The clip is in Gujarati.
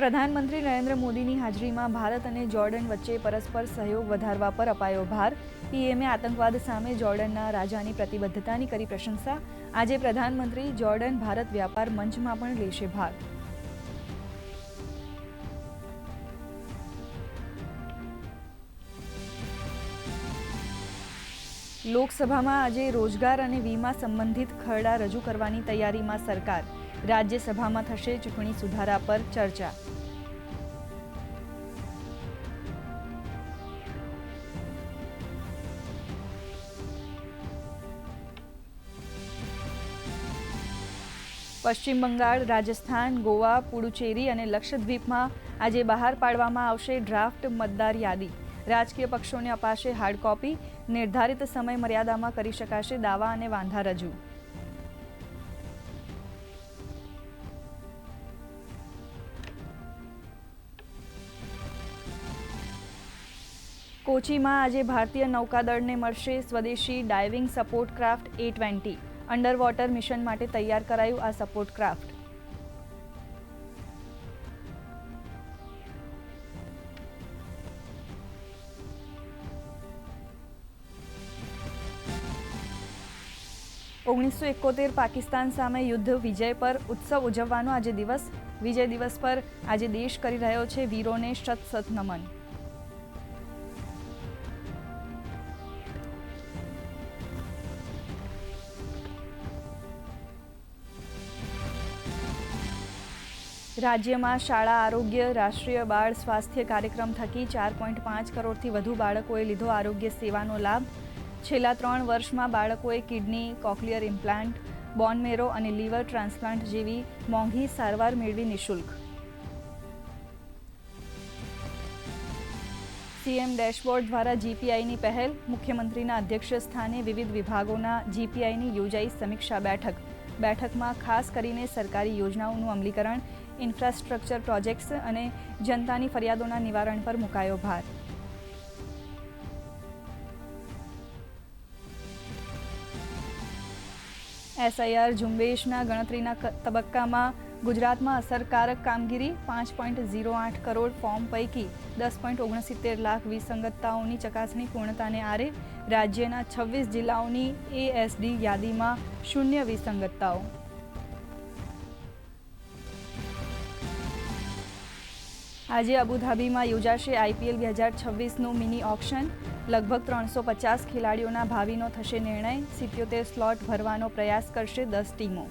પ્રધાનમંત્રી નરેન્દ્ર મોદીની હાજરીમાં ભારત અને જોર્ડન વચ્ચે પરસ્પર સહયોગ વધારવા પર અપાયો ભાર. પીએમએ આતંકવાદ સામે જોર્ડનના રાજાની પ્રતિબદ્ધતાની કરી પ્રશંસા. આજે પ્રધાનમંત્રી જોર્ડન ભારત વ્યાપાર મંચમાં પણ લેશે ભાગ લોકસભામાં આજે રોજગાર અને વીમા સંબંધિત ખરડા રજૂ કરવાની તૈયારીમાં સરકાર. રાજ્યસભામાં થશે ચૂંટણી સુધારા પર ચર્ચા. પશ્ચિમ બંગાળ, રાજસ્થાન, ગોવા, પુડુચેરી અને લક્ષદ્વીપમાં આજે બહાર પાડવામાં આવશે ડ્રાફ્ટ મતદાર યાદી. રાજકીય પક્ષોને અપાશે હાર્ડ કોપી નિર્ધારિત સમય મર્યાદામાં કરી શકાશે દાવા અને વાંધા રજૂ. કોચીમાં આજે ભારતીય નૌકાદળને મળશે સ્વદેશી diving support craft A twenty underwater mission માટે તૈયાર કરાયું આ સપોર્ટ ક્રાફ્ટ ઓગણીસો એકોતેર પાકિસ્તાન સામે યુદ્ધ વિજય પર ઉત્સવ ઉજવવાનો આજે દિવસ. વિજય દિવસ પર આજે દેશ કરી રહ્યો છે વીરોને શત શત નમન. રાજ્યમાં શાળા, આરોગ્ય, રાષ્ટ્રીય બાળ સ્વાસ્થ્ય કાર્યક્રમ થકી ચાર પોઈન્ટ પાંચ કરોડથી વધુ બાળકોએ લીધો આરોગ્ય સેવાનો લાભ. છેલ્લા ત્રણ વર્ષમાં બાળકોએ કિડની, કોક્લિયર ઇમ્પ્લાન્ટ બોનમેરો અને લીવર ટ્રાન્સપ્લાન્ટ જેવી મોંઘી સારવાર મેળવી નિઃશુલ્ક. સીએમ ડેશબોર્ડ દ્વારા જીપીઆઈની પહેલ, મુખ્યમંત્રીના અધ્યક્ષ સ્થાને વિવિધ વિભાગોના જીપીઆઈની યોજાઈ સમીક્ષા બેઠક. બેઠકમાં ખાસ કરીને સરકારી યોજનાઓનું અમલીકરણ, ઇન્ફ્રાસ્ટ્રક્ચર પ્રોજેક્ટ્સ અને જનતાની ફરિયાદોના નિવારણ પર મુકાયો ભાર. એસઆઈઆર ઝુંબેશના ગણતરીના તબક્કામાં ગુજરાતમાં અસરકારક કામગીરી પાંચ પોઈન્ટ ઝીરો આઠ કરોડ ફોર્મ પૈકી દસ પોઈન્ટ ઓગણસિત્તેર લાખ વિસંગતતાઓની ચકાસણી પૂર્ણતાને આરે રાજ્યના છવ્વીસ જિલ્લાઓની એએસડી યાદીમાં શૂન્ય વિસંગતતાઓ. આજે અબુધાબીમાં યોજાશે આઈપીએલ બે હજાર છવ્વીસનું મિની ઓક્શન. લગભગ ત્રણસો પચાસ ખેલાડીઓના ભાવિનો થશે નિર્ણય. સિત્યોતેર સ્લોટ ભરવાનો પ્રયાસ કરશે દસ ટીમો.